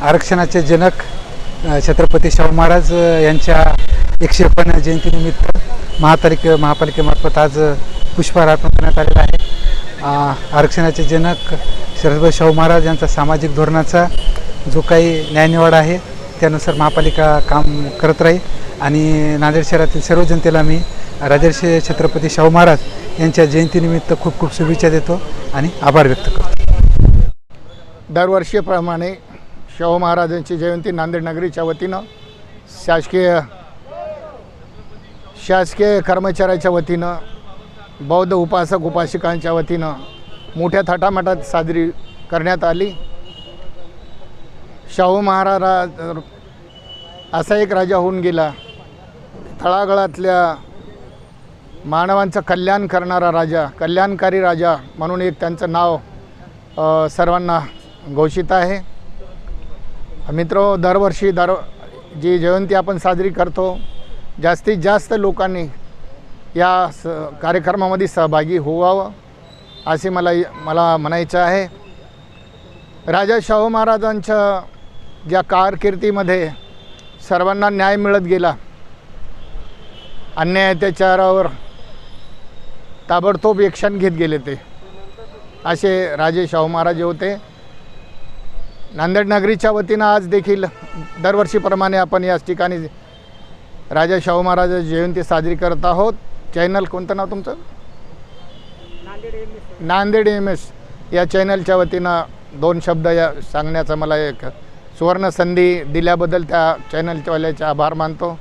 आरक्षणाचे जनक छत्रपती शाहू महाराज यांच्या एकशे पन्नास जयंतीनिमित्त महापालिके महापालिकेमार्फत आज पुष्पहार अर्पण करण्यात आलेला आहे. आरक्षणाचे जनक शरदभाई शाहू महाराज यांचा सामाजिक धोरणाचा जो काही न्यायनिवाडा आहे त्यानुसार महापालिका काम करत राहील. आणि नांदेड शहरातील सर्व जनतेला मी राजर्षी छत्रपती शाहू महाराज यांच्या जयंतीनिमित्त खूप खूप शुभेच्छा देतो आणि आभार व्यक्त करतो. दरवर्षीप्रमाणे शाहू महाराजांची जयंती नांदेड नगरीच्या वतीनं शासकीय शासकीय कर्मचाऱ्याच्या वतीनं बौद्ध उपासक उपासिकांच्या वतीनं मोठ्या थाटामाटात साजरी करण्यात आली. शाहू महाराज असा एक राजा होऊन गेला. तळागळातल्या मानवांचं कल्याण करणारा राजा कल्याणकारी राजा म्हणून एक त्यांचं नाव सर्वांना घोषित आहे. मित्र दरवर्षी दर जी जयंती आपण साजरी करतो जास्तीत जास्त लोकांनी या स कार्यक्रमामध्ये सहभागी होवावं असे मला मला म्हणायचं आहे. राजा शाहू महाराजांच्या ज्या कारकिर्दीमध्ये सर्वांना न्याय मिळत गेला. अन्याय अत्याचारावर ताबडतोब एक्शन घेत गेले ते. असे राजे शाहू महाराज होते. नांदेड नगरीच्या वतीनं आज देखील दरवर्षीप्रमाणे आपण याच ठिकाणी राजा शाहू महाराज जयंती साजरी करत आहोत. चॅनल कोणतं नाव तुमचं? नांदेड एम एस या चॅनलच्या वतीनं दोन शब्द या सांगण्याचा मला एक सुवर्ण संधी दिल्याबद्दल त्या चॅनलच्यावाल्याचे आभार मानतो.